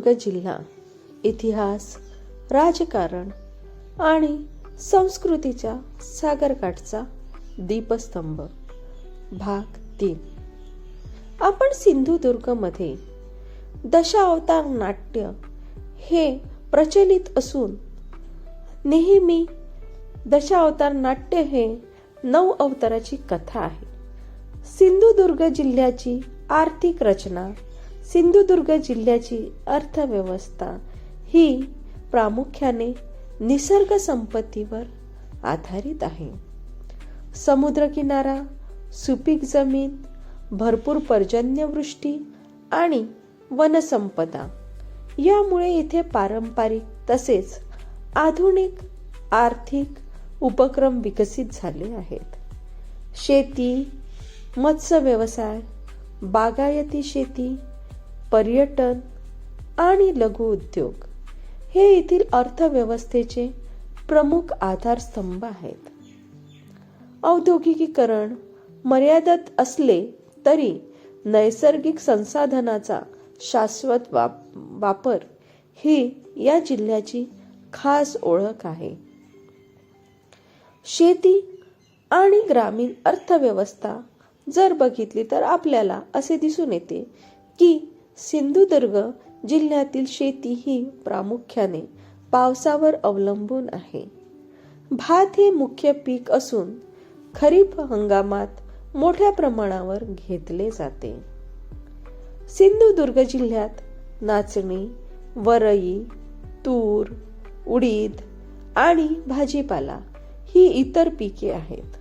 सिंधुदुर्ग जिल्हा इतिहास राजकारण आणि संस्कृतीच्या सागरकाठचा दीपस्तंभ. भाग तीन. आपण सिंधुदुर्गमध्ये दशावतार नाट्य हे प्रचलित असून नेहमी दशावतार नाट्य हे नऊ अवताराची कथा आहे. सिंधुदुर्ग जिल्ह्याची आर्थिक रचना सिंधुदुर्ग जिल्ह्याची अर्थव्यवस्था ही प्रामुख्याने निसर्ग संपत्तीवर आधारित आहे. समुद्रकिनारा सुपीक जमीन भरपूर पर्जन्यवृष्टी आणि वनसंपदा. यामुळे इथे पारंपरिक तसेच आधुनिक आर्थिक उपक्रम विकसित झाले आहेत. शेती मत्स्य व्यवसाय बागायती शेती पर्यटन आणि लघु उद्योग हे येथील अर्थव्यवस्थेचे प्रमुख आधारस्तंभ आहेत. औद्योगिकीकरण मर्यादित असले तरी नैसर्गिक संसाधनाचा शाश्वत वाप वापर ही या जिल्ह्याची खास ओळख आहे. शेती आणि ग्रामीण अर्थव्यवस्था जर बघितली तर आपल्याला असे दिसून येते की सिंधुदुर्ग जिल्ह्यातील शेती ही प्रामुख्याने पावसावर अवलंबून आहे. भात हे मुख्य पीक असून खरीप हंगामात मोठ्या प्रमाणावर घेतले जाते. सिंधुदुर्ग जिल्ह्यात नाचणी वरई तूर उडीद आणि भाजीपाला ही इतर पिके आहेत.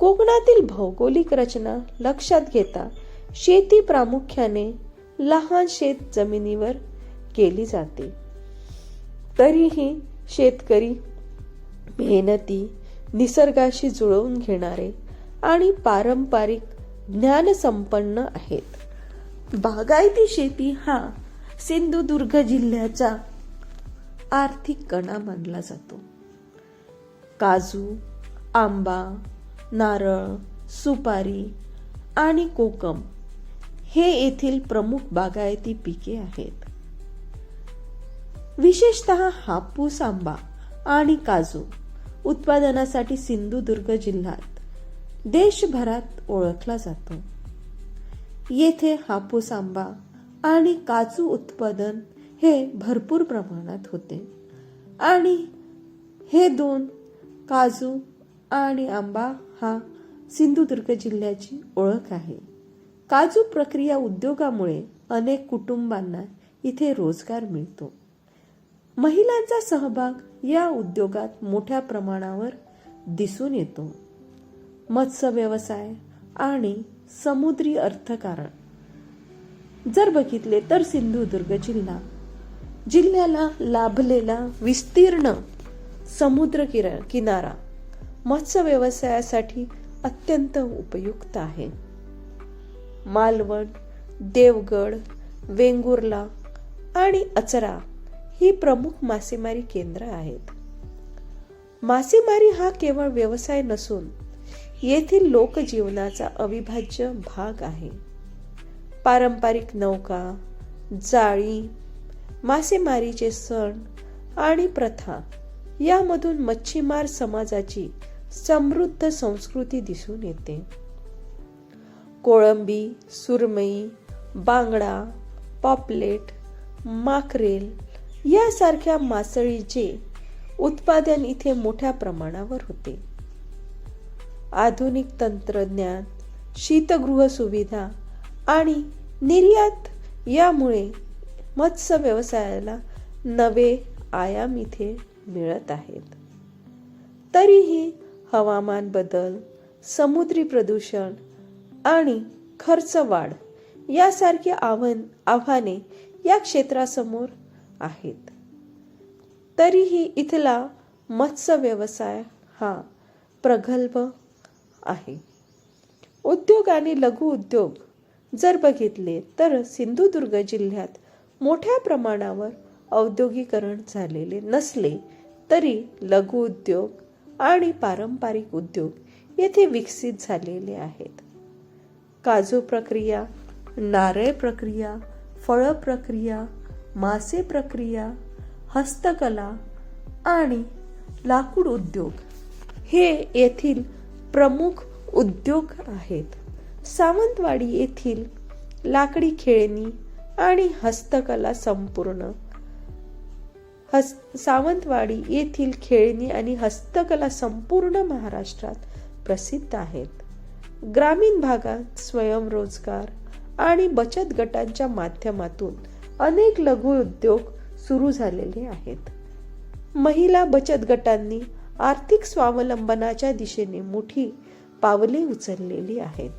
कोकणातील भौगोलिक रचना लक्षात घेता शेती प्रामुख्याने लहान शेत जमिनीवर केली जाते. तरीही शेतकरी मेहनती निसर्गाशी जुळवून घेणारे आणि पारंपरिक ज्ञानसंपन्न आहेत. बागायती शेती हा सिंधुदुर्ग जिल्ह्याचा आर्थिक कणा मानला जातो. काजू आंबा नारळ सुपारी आणि कोकम हे येथील प्रमुख बागायती पिके आहेत. विशेषतः हापूस आंबा आणि काजू उत्पादनासाठी सिंधुदुर्ग जिल्ह्यात देशभरात ओळखला जातो. येथे हापूस आंबा आणि काजू उत्पादन हे भरपूर प्रमाणात होते आणि हे दोन काजू आणि आंबा हा सिंधुदुर्ग जिल्ह्याची ओळख आहे. काजू प्रक्रिया उद्योगामुळे अनेक कुटुंबांना इथे रोजगार मिळतो. महिलांचा सहभाग या उद्योगात मोठ्या प्रमाणावर दिसून येतो. मत्स्य व्यवसाय आणि समुद्री अर्थकारण. जर बघितले तर सिंधुदुर्ग जिल्हा जिल्ह्याला लाभलेला विस्तीर्ण समुद्र किरा किनारा मत्स्य व्यवसायासाठी अत्यंत उपयुक्त आहे. मालवण देवगड वेंगुर्ला आणि अचरा ही प्रमुख मासेमारी केंद्र आहेत. मासेमारी हा केवळ व्यवसाय नसून येथील लोकजीवनाचा अविभाज्य भाग आहे. पारंपरिक नौका जाळी मासेमारीचे सण आणि प्रथा यामधून मच्छीमार समाजाची समृद्ध संस्कृती दिसून येते. कोळंबी सुरमई बांगडा पॉपलेट माकरेल यासारख्या मासळीचे उत्पादन इथे मोठ्या प्रमाणावर होते. आधुनिक तंत्रज्ञान शीतगृह सुविधा आणि निर्यात यामुळे मत्स्य व्यवसायाला नवे आयाम इथे मिळत आहेत. तरीही हवामान बदल समुद्री प्रदूषण आणि खर्च वाढ यासारखी आव्हान आव्हाने या क्षेत्रासमोर आहेत. तरीही इथला मत्स्य व्यवसाय हा प्रगल्भ आहे. उद्योग आणि लघु उद्योग जर बघितले तर सिंधुदुर्ग जिल्ह्यात मोठ्या प्रमाणावर औद्योगिकरण झालेले नसले तरी लघु उद्योग आणि पारंपरिक उद्योग येथे विकसित झालेले आहेत. काजू प्रक्रिया नारळ प्रक्रिया फळ प्रक्रिया मासे प्रक्रिया हस्तकला आणि लाकूड उद्योग. हे येथील प्रमुख उद्योग आहेत. सावंतवाडी येथील लाकडी खेळणी आणि हस्तकला संपूर्ण. हस सावंतवाडी येथील खेळणी आणि हस्तकला संपूर्ण महाराष्ट्रात प्रसिद्ध आहेत. ग्रामीण भागात स्वयंरोजगार आणि बचत गटांच्या माध्यमातून अनेक लघु उद्योग सुरू झालेले आहेत. महिला बचत गटांनी आर्थिक स्वावलंबनाच्या दिशेने मोठी पावले उचललेली आहेत.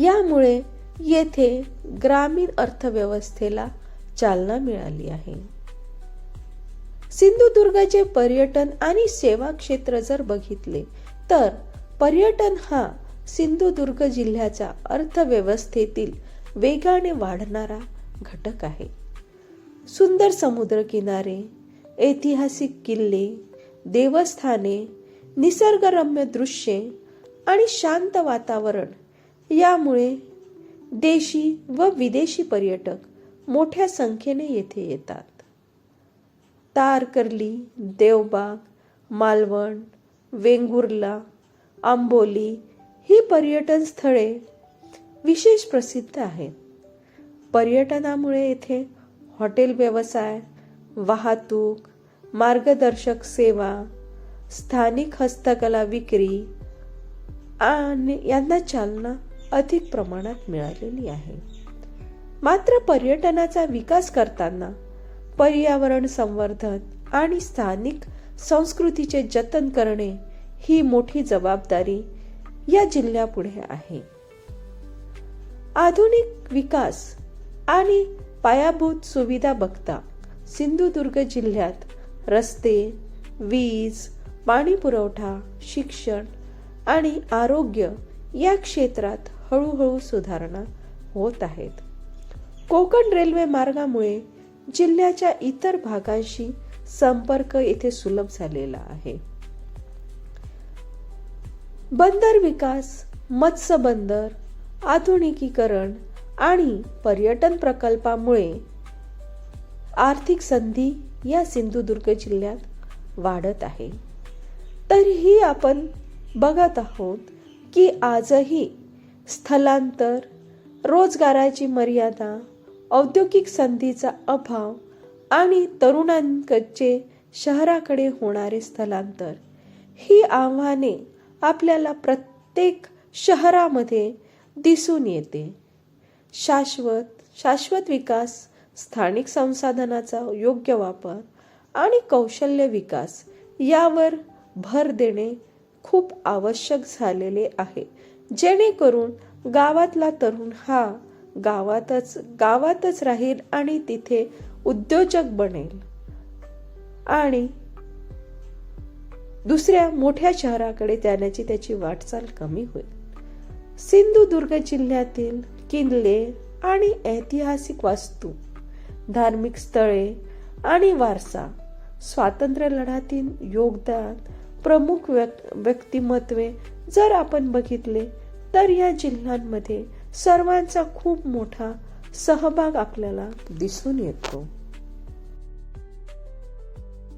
यामुळे येथे ग्रामीण अर्थव्यवस्थेला चालना मिळाली आहे. सिंधुदुर्गाचे पर्यटन आणि सेवा क्षेत्र जर बघितले तर पर्यटन हा सिंधुदुर्ग जिल्ह्याच्या अर्थव्यवस्थेतील वेगाने वाढणारा घटक आहे. सुंदर समुद्रकिनारे ऐतिहासिक किल्ले देवस्थाने निसर्गरम्य दृश्ये आणि शांत वातावरण यामुळे देशी व विदेशी पर्यटक मोठ्या संख्येने येथे येतात. तारकर्ली देवबाग मालवण वेंगुर्ला आंबोली ही पर्यटन स्थळे विशेष प्रसिद्ध आहेत. पर्यटनामुळे येथे हॉटेल व्यवसाय वाहतूक मार्गदर्शक सेवा स्थानिक हस्तकला विक्री आणि यांना चालना अधिक प्रमाणात मिळालेली आहे. मात्र पर्यटनाचा विकास करताना पर्यावरण संवर्धन आणि स्थानिक संस्कृतीचे जतन करणे ही मोठी जबाबदारी या जिल्ह्यापुढे आहे. आधुनिक विकास आणि पायाभूत सुविधा बघता सिंधुदुर्ग जिल्ह्यात रस्ते वीज पाणी पुरवठा शिक्षण आणि आरोग्य या क्षेत्रात हळूहळू सुधारणा होत आहेत. कोकण रेल्वे मार्गामुळे जिल्ह्याच्या इतर भागांशी संपर्क येथे सुलभ झालेला आहे. बंदर विकास मत्स्य बंदर आधुनिकीकरण आणि पर्यटन प्रकल्पामुळे आर्थिक संधी या सिंधुदुर्ग जिल्ह्यात वाढत आहे. तरीही आपण बघत आहोत की आजही स्थलांतर रोजगाराची मर्यादा औद्योगिक संधीचा अभाव आणि तरुणांकडचे शहराकडे होणारे स्थलांतर ही आव्हाने आपल्याला प्रत्येक शहरामध्ये दिसून येते. शाश्वत शाश्वत विकास स्थानिक संसाधनाचा योग्य वापर आणि कौशल्य विकास यावर भर देणे खूप आवश्यक झालेले आहे. जेणेकरून गावातला तरुण हा गावातच गावातच राहील आणि तिथे उद्योजक बनेल. आणि दुसऱ्या मोठ्या शहराकडे जाण्याची त्याची वाटचाल कमी होईल. सिंधुदुर्ग जिल्ह्यातील किल्ले आणि ऐतिहासिक वास्तू धार्मिक स्थळे आणि वारसा स्वातंत्र्य लढ्यातील योगदान प्रमुख व्यक् व्यक्तिमत्वे जर आपण बघितले तर या जिल्ह्यांमध्ये सर्वांचा खूप मोठा सहभाग आपल्याला दिसून येतो.